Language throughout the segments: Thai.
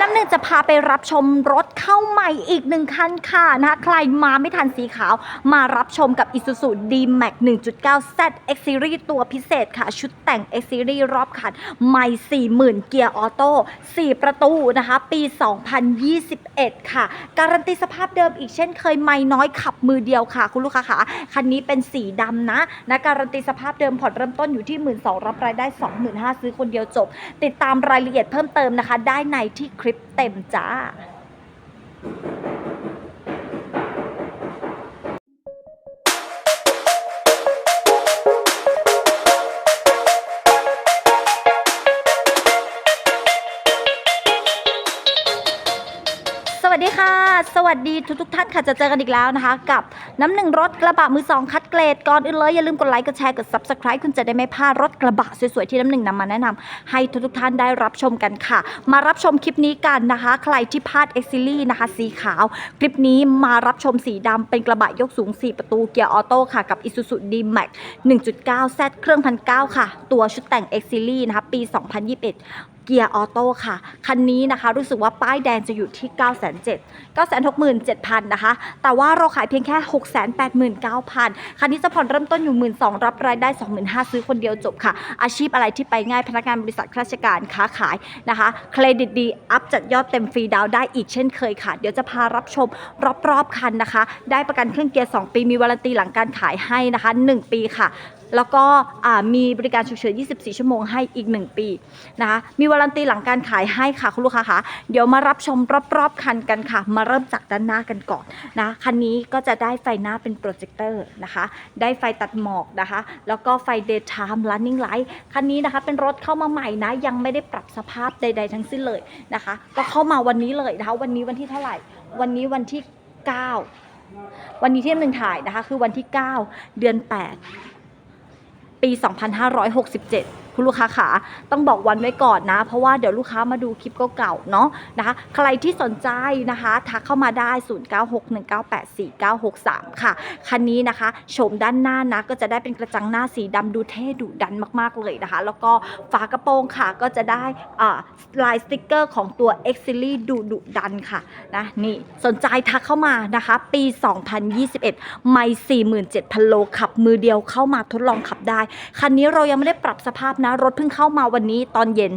น้ำหนึ่งจะพาไปรับชมรถเข้าใหม่อีกหนึ่งคันค่ะนะคะใครมาไม่ทันสีขาว มารับชมกับ Isuzu D-Max 1.9 Z X Series ตัวพิเศษค่ะ ชุดแต่ง X Series รอบคันใหม่ 40,000 เกียร์ออโต้4ประตูนะคะ ปี 2021 ค่ะ การันตีสภาพเดิมอีกเช่นเคยไม่น้อยขับมือเดียวค่ะ คุณลูกค้าค่ะคันนี้เป็นสีดำนะนะการันตีสภาพเดิมผ่อนเริ่มต้นอยู่ที่ 12,000รับรายได้ 25,000ซื้อคนเดียวจบ ติดตามรายละเอียดเพิ่มเติมนะคะ ได้ในที่คลิปเต็มจ้าสวัสดีค่ะสวัสดีทุกทท่านค่ะจะเจอกันอีกแล้วนะคะ กับน้ำหนึ่งรถกระบะมือสองคัดเกรดก่อนอื่นเลยอย่าลืมกดไลค์กดแชร์กด subscribe คุณจะได้ไม่พลาดรถกระบะสวยๆที่น้ำหนึ่งนำมาแนะนำให้ทุกทุกท่านได้รับชมกันค่ะ มารับชมคลิปนี้กันนะคะ ใครที่พลาด x อ l y นะคะสีขาว คลิปนี้มารับชมสีดำเป็นกระบะยกสูง 4 ประตูเกียร์ออโต้ค่ะกับ Isuzu D-Max 1.9 Z เครื่องพันเค่ะ ตัวชุดแต่ง x อ l y นะคะปี 2021เกียร์ออโต้ค่ะ คันนี้นะคะ รู้สึกว่าป้ายแดงจะอยู่ที่ 9 7 0 0 0 967,000นะคะแต่ว่าเราขายเพียงแค่ 689,000 คันนี้จะผ่อนเริ่มต้นอยู่ 1 2 0 0รับรายได้ 25,000ซื้อคนเดียวจบค่ะ อาชีพอะไรที่ไปง่ายพนักงานบริษัทราชการค้าขายนะคะเครดิตดีอัพจัดยอดเต็มฟรีดาวน์ได้อีกเช่นเคยค่ะ เดี๋ยวจะพารับชมรอบๆคันนะคะ ได้ประกันเครื่องเกียร์ 2 ปีมีวารันตีหลังการขายให้นะคะ 1 ปีค่ะแล้วก็มีบริการฉุกเฉิน 24 ชั่วโมงให้อีก 1 ปีนะคะมีวารันตีหลังการขายให้ค่ะคุณลูกค้าคะเดี๋ยวมารับชมรอบๆคันกันค่ะ มาเริ่มจากด้านหน้ากันก่อนนะคันนี้ก็จะได้ไฟหน้าเป็นโปรเจคเตอร์นะคะ ได้ไฟตัดหมอกนะคะ แล้วก็ไฟ daytime running light คันนี้นะคะเป็นรถเข้ามาใหม่นะ ยังไม่ได้ปรับสภาพใด ๆ ทั้งสิ้นเลยนะคะ ก็เข้ามาวันนี้เลยนะคะ วันนี้วันที่เท่าไหร่ วันนี้วันที่ 9 วันนี้ที่หนึ่งถ่ายนะคะ คือวันที่ 9 เดือน 8 ปี 2567 คุณลูกค้าขาต้องบอกวันไว้ก่อนนะ เพราะว่าเดี๋ยวลูกค้ามาดูคลิปเก่าๆเนาะนะคะ ใครที่สนใจนะคะทักเข้ามาได้ 0961984963 ค่ะ คันนี้นะคะโฉมด้านหน้านะก็จะได้เป็นกระจังหน้าสีดำดูเท่ดุดันมากๆเลยนะคะ แล้วก็ฝากระโปรงค่ะก็จะได้ลายสติกเกอร์ของตัว X Series ดุดุดันค่ะนะนี่สนใจทักเข้ามานะคะ ปี 2021 ไม่ 47,000 โลขับมือเดียวเข้ามาทดลองขับได้ คันนี้เรายังไม่ได้ปรับสภาพนะรถเพิ่งเข้ามาวันนี้ตอนเย็น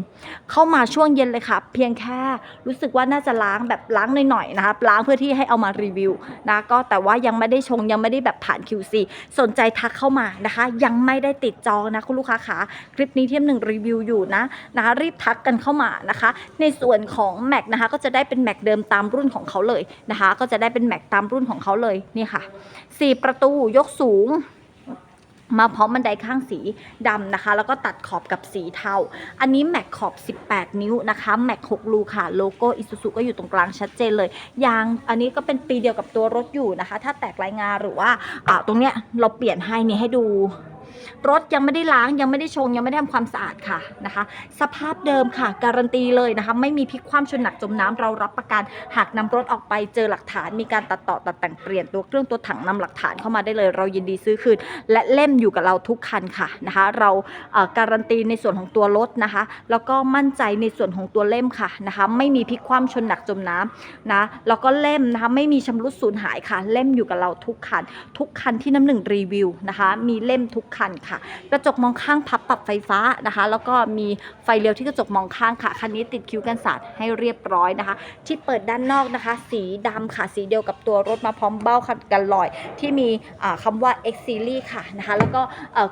เข้ามาช่วงเย็นเลยค่ะ เพียงแค่รู้สึกว่าน่าจะล้างแบบล้างหน่อยๆนะคะล้างเพื่อที่ให้เอามารีวิวนะก็แต่ว่ายังไม่ได้ชงยังไม่ได้แบบผ่าน QC สนใจทักเข้ามานะคะ ยังไม่ได้ติดจองนะคุณลูกค้าขาคลิปนี้เทียมหนึ่งรีวิวอยู่นะนะคะรีบทักกันเข้ามานะคะ ในส่วนของแม็กนะคะก็จะได้เป็นแม็กเดิมตามรุ่นของเขาเลยนะคะ ก็จะได้เป็นแม็กตามรุ่นของเขาเลยนี่ค่ะสี่ประตูยกสูง มาพร้อมบันไดข้างสีดำนะคะ แล้วก็ตัดขอบกับสีเทา อันนี้แม็กขอบ 18 นิ้วนะคะแม็ก6รูค่ะ โลโก้อิซูซุก็อยู่ตรงกลางชัดเจนเลย ยางอันนี้ก็เป็นปีเดียวกับตัวรถอยู่นะคะ ถ้าแตกรายงานหรือว่าอ่าตรงเนี้ยเราเปลี่ยนให้นี่ให้ดู รถยังไม่ได้ล้างยังไม่ได้ชง ยังไม่ได้ทำความสะอาดค่ะนะคะ สภาพเดิมค่ะ การันตีเลยนะคะ ไม่มีพลิกคว่ำชนหนักจมน้ำเรารับประกันหากนำรถออกไปเจอหลักฐาน มีการตัดต่อตัดแต่งเปลี่ยนตัวเครื่องตัวถังนำหลักฐานเข้ามาได้เลย เรายินดีซื้อคืนและเล่มอยู่กับเราทุกคันค่ะนะคะ เราการันตีในส่วนของตัวรถนะคะ แล้วก็มั่นใจในส่วนของตัวเล่มค่ะนะคะ ไม่มีพลิกคว่ำชนหนักจมน้ำนะแล้วก็เล่มนะคะไม่มีชำรุดสูญหายค่ะ เล่มอยู่กับเราทุกคัน ทุกคันที่น้ำหนึ่งรีวิวนะคะ มีเล่มทุกคันค่ะ กระจกมองข้างพับปรับไฟฟ้านะคะ แล้วก็มีไฟเลี้ยวที่กระจกมองข้างค่ะ คันนี้ติดคิ้วกันสาดให้เรียบร้อยนะคะ ที่เปิดด้านนอกนะคะ สีดำค่ะ สีเดียวกับตัวรถมาพร้อมเบ้าคันกันลอย ที่มีอ่าคำว่า X Series ค่ะนะคะ แล้วก็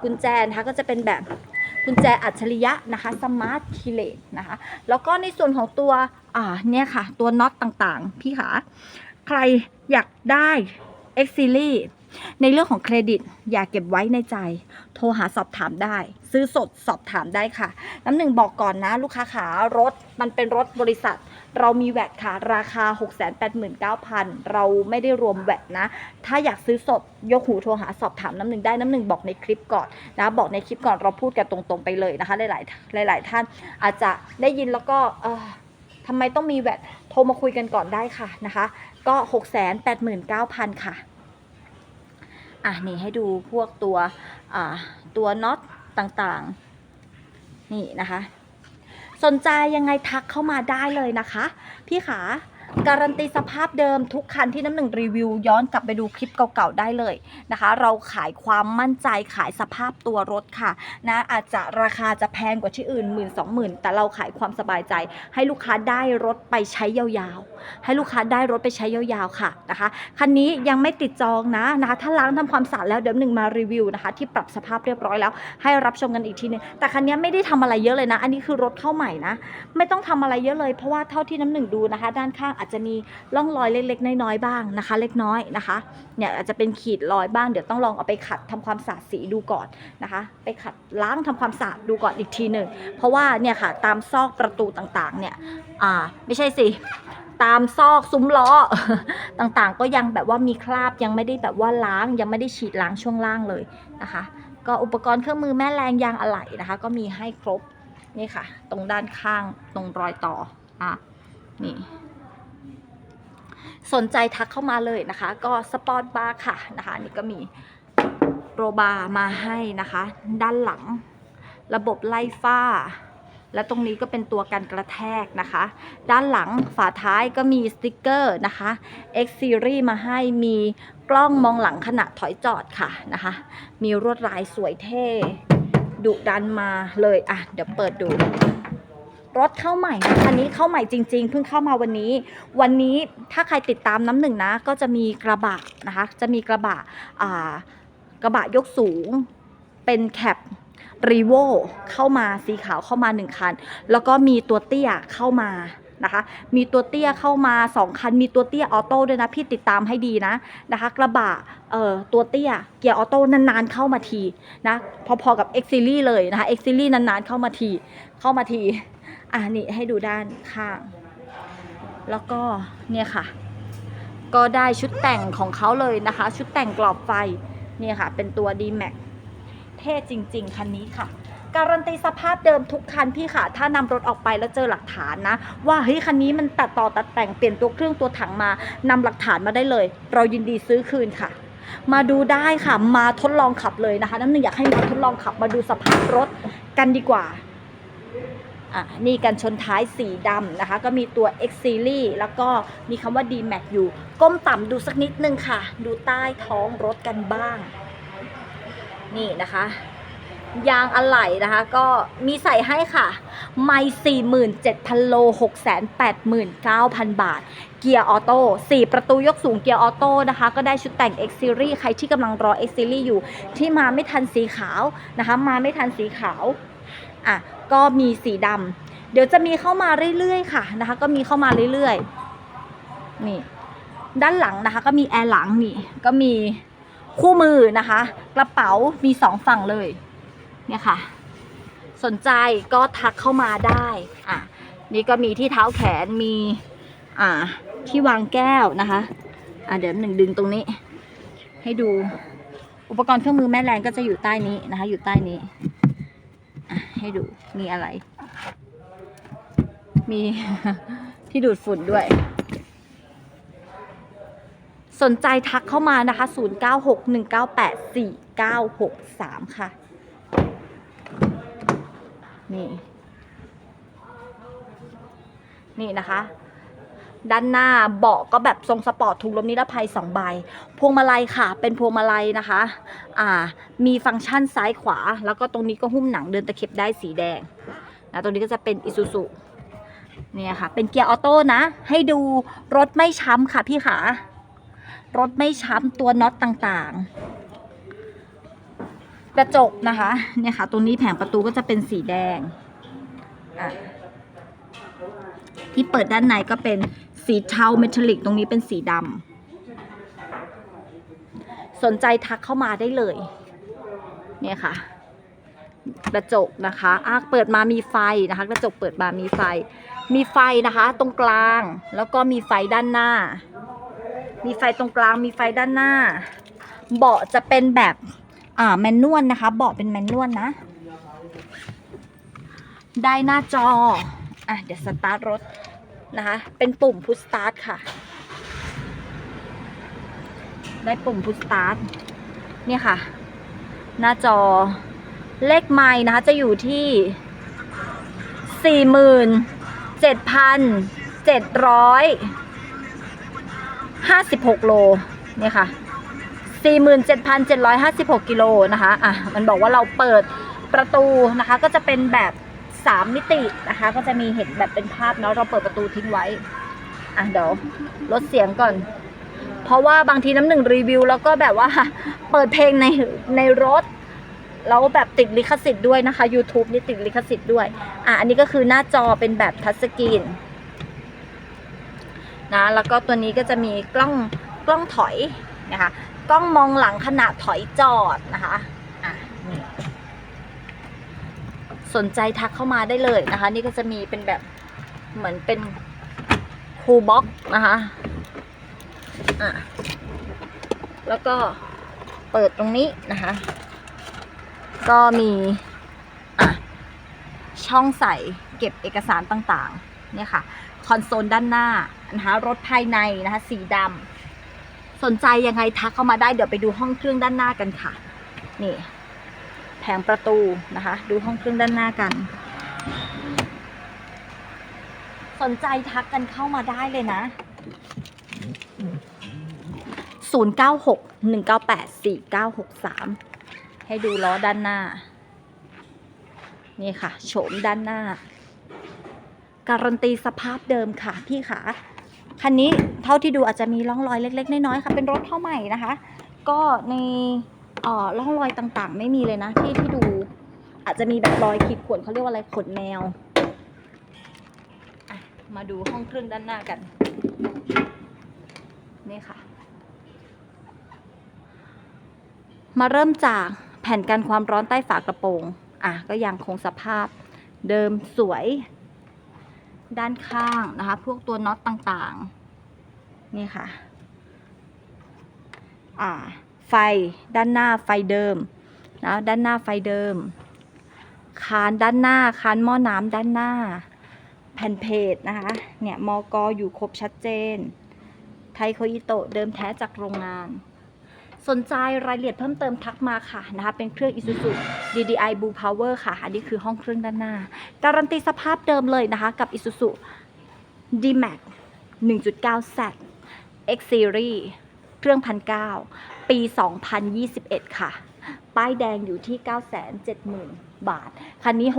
กุญแจนะคะก็จะเป็นแบบกุญแจอัจฉริยะนะคะสมาร์ทคีเลสนะคะ แล้วก็ในส่วนของตัวอ่าเนี่ยค่ะ ตัวน็อตต่างๆ พี่ขาใครอยากได้ X Series ในเรื่องของเครดิตอย่าเก็บไว้ในใจ โทรหาสอบถามได้ ซื้อสดสอบถามได้ค่ะ น้ำหนึ่งบอกก่อนนะ ลูกค้าขารถมันเป็นรถบริษัท เรามีแวดค่ะ ราคา 689,000 เราไม่ได้รวมแวดนะ ถ้าอยากซื้อสดยกหูโทรหาสอบถามน้ำหนึ่งได้น้ำหนึ่งบอกในคลิปก่อนนะบอกในคลิปก่อนเราพูดกันตรงๆไปเลยนะคะ หลายๆหลาย ๆ ท่านอาจจะได้ยินแล้วก็เออทำไมต้องมีแวดโทรมาคุยกันก่อนได้ค่ะนะคะ ก็ 689,000 ค่ะ อะนี่ให้ดูพวกตัวอ่าตัวน็อตต่างๆ นี่นะคะ สนใจยังไงทักเข้ามาได้เลยนะคะ พี่ขา การันตีสภาพเดิมทุกคันที่น้ำหนึ่งรีวิว ย้อนกลับไปดูคลิปเก่าๆได้เลยนะคะ เราขายความมั่นใจขายสภาพตัวรถค่ะนะอาจจะราคาจะแพงกว่าที่อื่นหมื่นสองหมื่นแต่เราขายความสบายใจ ให้ลูกค้าได้รถไปใช้ยาวๆ ให้ลูกค้าได้รถไปใช้ยาวๆค่ะนะคะคันนี้ยังไม่ติดจองนะนะคะ ถ้าล้างทำความสะอาดแล้วเดี๋ยวหนึ่งมารีวิวนะคะ ที่ปรับสภาพเรียบร้อยแล้ว ให้รับชมกันอีกทีหนึงแต่คันนี้ไม่ได้ทำอะไรเยอะเลยนะ อันนี้คือรถเข้าใหม่นะ ไม่ต้องทำอะไรเยอะเลยเพราะว่าเท่าที่น้ำหนึ่งดูนะคะ ด้านข้างอาจจะมีร่องรอยเล็กๆ น้อยๆบ้างนะคะ เล็กน้อยนะคะเนี่ยอาจจะเป็นขีดรอยบ้างเดี๋ยวต้องลองเอาไปขัดทำความสะอาดสีดูก่อนนะคะ ไปขัดล้างทำความสะอาดดูก่อนอีกทีหนึ่งเพราะว่าเนี่ยค่ะตามซอกประตูต่างๆเนี่ยอ่าไม่ใช่สิตามซอกซุ้มล้อต่างๆ ก็ยังแบบว่ามีคราบยังไม่ได้แบบว่าล้างยังไม่ได้ฉีดล้างช่วงล่างเลยนะคะ ก็อุปกรณ์เครื่องมือแม่แรงยางอะไหล่นะคะ ก็มีให้ครบนี่ค่ะ ตรงด้านข้างตรงรอยต่ออะนี่ สนใจทักเข้ามาเลยนะคะ ก็สปอร์ตบาร์ค่ะนะคะนี่ก็มีโรบาร์มาให้นะคะ ด้านหลัง ระบบไล่ฝ้า และตรงนี้ก็เป็นตัวกันกระแทกนะคะ ด้านหลังฝาท้ายก็มีสติกเกอร์นะคะ X Series มาให้มีกล้องมองหลังขณะถอยจอดค่ะนะคะ มีรวดลายสวยเท่ดุดันมาเลยอะเดี๋ยวเปิดดู รถเข้าใหม่นะคันนี้เข้าใหม่จริง ๆ เพิ่งเข้ามาวันนี้ วันนี้ถ้าใครติดตามน้ำหนึ่งนะ ก็จะมีกระบะนะคะ จะมีกระบะอ่ากระบะยกสูงเป็นแคปรีโวเข้ามาสีขาวเข้ามาหนึ่งคัน แล้วก็มีตัวเตี้ยเข้ามานะคะ มีตัวเตี้ยเข้ามา 2 คัน มีตัวเตี้ยออโต้ด้วยนะ พี่ติดตามให้ดีนะนะคะ กระบะเอ่อตัวเตี้ยเกียร์ออโต้นานๆเข้ามาทีนะ พอๆกับ X Series เลยนะคะ X Series นานๆเข้ามาทีเข้ามาที อะนี่ให้ดูด้านข้าง แล้วก็เนี่ยค่ะ ก็ได้ชุดแต่งของเขาเลยนะคะ ชุดแต่งกรอบไฟเนี่ยค่ะ เป็นตัว D Max เท่จริง ๆ คันนี้ค่ะ การันตีสภาพเดิมทุกคันพี่ค่ะ ถ้านำรถออกไปแล้วเจอหลักฐานนะ ว่าเฮ้ยคันนี้มันตัดต่อตัดแต่งเปลี่ยนตัวเครื่องตัวถังมานำหลักฐานมาได้เลย เรายินดีซื้อคืนค่ะมาดูได้ค่ะ มาทดลองขับเลยนะคะ น้ำหนึ่งอยากให้มาทดลองขับมาดูสภาพรถกันดีกว่า อะนี่กันชนท้ายสีดำนะคะ ก็มีตัว X Series แล้วก็มีคำว่า D Max อยู่ ก้มต่ำดูสักนิดนึงค่ะ ดูใต้ท้องรถกันบ้าง นี่นะคะ ยางอะไหล่นะคะ ก็มีใส่ให้ค่ะไม่47,000 โล 689,000 บาท เกียร์ออโต้4ประตูยกสูงเกียร์ออโต้นะคะ ก็ได้ชุดแต่ง X Series ใครที่กำลังรอ X Series อยู่ ที่มาไม่ทันสีขาวนะคะ มาไม่ทันสีขาว อะก็มีสีดำเดี๋ยวจะมีเข้ามาเรื่อยๆค่ะนะคะ ก็มีเข้ามาเรื่อยๆนี่ด้านหลังนะคะ ก็มีแอร์หลังนี่ก็มีคู่มือนะคะ กระเป๋ามีสองฝั่งเลยเนี่ยค่ะ สนใจก็ทักเข้ามาได้อะนี่ก็มีที่เท้าแขนมีอ่าที่วางแก้วนะคะอะเดี๋ยวหนึ่งดึงตรงนี้ ให้ดูอุปกรณ์เครื่องมือแม่แรงก็จะอยู่ใต้นี้นะคะ อยู่ใต้นี้ ให้ดูมีอะไร มี ที่ดูดฝุ่นด้วย สนใจทักเข้ามานะคะ 0961984963 ค่ะ นี่ นี่นะคะ ด้านหน้าเบาะก็แบบทรงสปอร์ตถุงลมนิรภัยสองใบ พวงมาลัยค่ะ เป็นพวงมาลัยนะคะ อ่า มีฟังก์ชันซ้ายขวา แล้วก็ตรงนี้ก็หุ้มหนังเดินตะเข็บได้สีแดงนะตรงนี้ก็จะเป็นอิซูซุเนี่ยค่ะ เป็นเกียร์ออโต้นะ ให้ดูรถไม่ช้ำค่ะพี่ขารถไม่ช้ำตัวน็อตต่างๆ กระจกนะคะ เนี่ยค่ะ ตรงนี้แผงประตูก็จะเป็นสีแดง อะที่เปิดด้านในก็เป็น สีเทาเมทัลลิกตรงนี้เป็นสีดำสนใจทักเข้ามาได้เลย เนี่ยค่ะ กระจกนะคะอะเปิดมามีไฟนะคะ กระจกเปิดมามีไฟ มีไฟนะคะ ตรงกลางแล้วก็มีไฟด้านหน้า มีไฟตรงกลางมีไฟด้านหน้า เบาะจะเป็นแบบอ่าแมนนวลนะคะ เบาะเป็นแมนนวลนะได้หน้าจอ อะ เดี๋ยวสตาร์ทรถ นะคะ เป็นปุ่มพุชสตาร์ทค่ะ ได้ปุ่มพุชสตาร์ทเนี่ยค่ะ หน้าจอเลขไม้นะคะ จะอยู่ที่สี่หมื่นเจ็ดพันเจ็ดร้อยห้าสิบหกโลเนี่ยค่ะสี่หมื่นเจ็ดพันเจ็ดร้อยห้าสิบหกกิโลนะคะ อะ มันบอกว่าเราเปิดประตูนะคะ ก็จะเป็นแบบ สามมิตินะคะ ก็จะมีเห็นแบบเป็นภาพเนาะเราเปิดประตูทิ้งไว้ อะเดี๋ยวลดเสียงก่อน เพราะว่าบางทีน้ำหนึ่งรีวิว แล้วก็แบบว่าเปิดเพลงในในรถแล้วแบบติดลิขสิทธิ์ด้วยนะคะ YouTube นี่ติดลิขสิทธิ์ด้วย อะอันนี้ก็คือหน้าจอเป็นแบบทัชสกรีนนะแล้วก็ตัวนี้ก็จะมีกล้องกล้องถอยนะคะกล้องมองหลังขณะถอยจอดนะคะ อะนี่ สนใจทักเข้ามาได้เลยนะคะ นี่ก็จะมีเป็นแบบเหมือนเป็นคูบ็อกนะคะอะแล้วก็เปิดตรงนี้นะคะ ก็มีอะช่องใส่เก็บเอกสารต่างๆ เนี่ยค่ะ คอนโซลด้านหน้านะคะรถภายในนะคะ สีดำสนใจยังไงทักเข้ามาได้เดี๋ยวไปดูห้องเครื่องด้านหน้ากันค่ะ นี่ ผงประตูนะคะ ดูห้องเครื่องด้านหน้ากัน สนใจทักกันเข้ามาได้เลยนะ 0961984963 ให้ดูล้อด้านหน้า นี่ค่ะ โฉมด้านหน้า การันตีสภาพเดิมค่ะพี่ขาคันนี้เท่าที่ดูอาจจะมีร่องรอยเล็ก ๆ น้อยๆค่ะ เป็นรถเข้าใหม่นะคะ ก็ใน อ่อร่องรอยต่างๆ ไม่มีเลยนะที่ที่ดู อาจจะมีแบบรอยขีดข่วนเขาเรียกว่าอะไรขนแมวมาดูห้องเครื่องด้านหน้ากัน นี่ค่ะ มาเริ่มจากแผ่นกันความร้อนใต้ฝากระโปรง อะ ก็ยังคงสภาพเดิมสวย ด้านข้างนะคะ พวกตัวน็อตต่างๆ นี่ค่ะ อ่า ไฟด้านหน้าไฟเดิมนะด้านหน้าไฟเดิม คานด้านหน้าคานหม้อน้ำด้านหน้า แผ่นเพจนะคะเนี่ยมอกออยู่ครบชัดเจน ไทโคอิโตะเดิมแท้จากโรงงาน สนใจรายละเอียดเพิ่มเติมทักมาค่ะนะคะเป็นเครื่อง Isuzu DDI Blue Power ค่ะ อันนี้คือห้องเครื่องด้านหน้า การันตีสภาพเดิมเลยนะคะกับ Isuzu D-Max 1.9Z X Series เครื่องพันเปี 2021 ค่ะ ป้ายแดงอยู่ที่ 970,000 บาท คันนี้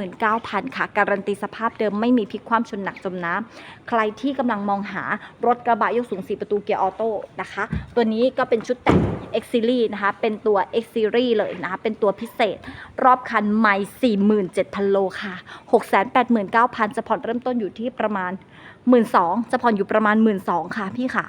689,000 ค่ะ การันตีสภาพเดิมไม่มีพลิกความชนหนักจมน้ำ ใครที่กำลังมองหารถกระบะยกสูง 4 ประตูเกียร์ออโต้นะคะ ตัวนี้ก็เป็นชุดแต่ง X Series นะคะ เป็นตัว X Series เลยนะคะ เป็นตัวพิเศษ รอบคันใหม่47,000 โลค่ะ 689,000 จะผ่อนเริ่มต้นอยู่ที่ประมาณ 1 2ื่นสองจะผ่อนอยู่ประมาณ1 2ื่นสองค่ะพี่ขา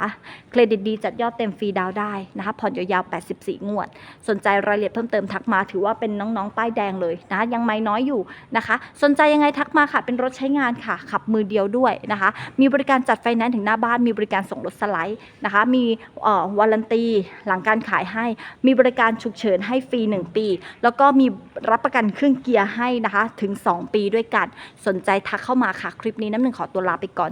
เครดิตดีจัดยอดเต็มฟรีดาวได้นะคะผ่อนยาวๆ 84 งวด สนใจรายละเอียดเพิ่มเติมทักมา ถือว่าเป็นน้องๆ ป้ายแดงเลยนะยังไม่น้อยอยู่นะคะ สนใจยังไงทักมาค่ะ เป็นรถใช้งานค่ะ ขับมือเดียวด้วยนะคะ มีบริการจัดไฟแนนซ์ถึงหน้าบ้าน มีบริการส่งรถสไลด์นะคะ มีเออวารันตีหลังการขายให้ มีบริการฉุกเฉินให้ฟรี 1 ปี แล้วก็มีรับประกันเครื่องเกียร์ให้นะคะถึง 2 ปีด้วยกัน สนใจทักเข้ามาค่ะคลิปนี้น้ำหนึ่งขอตัวลาไปก่อน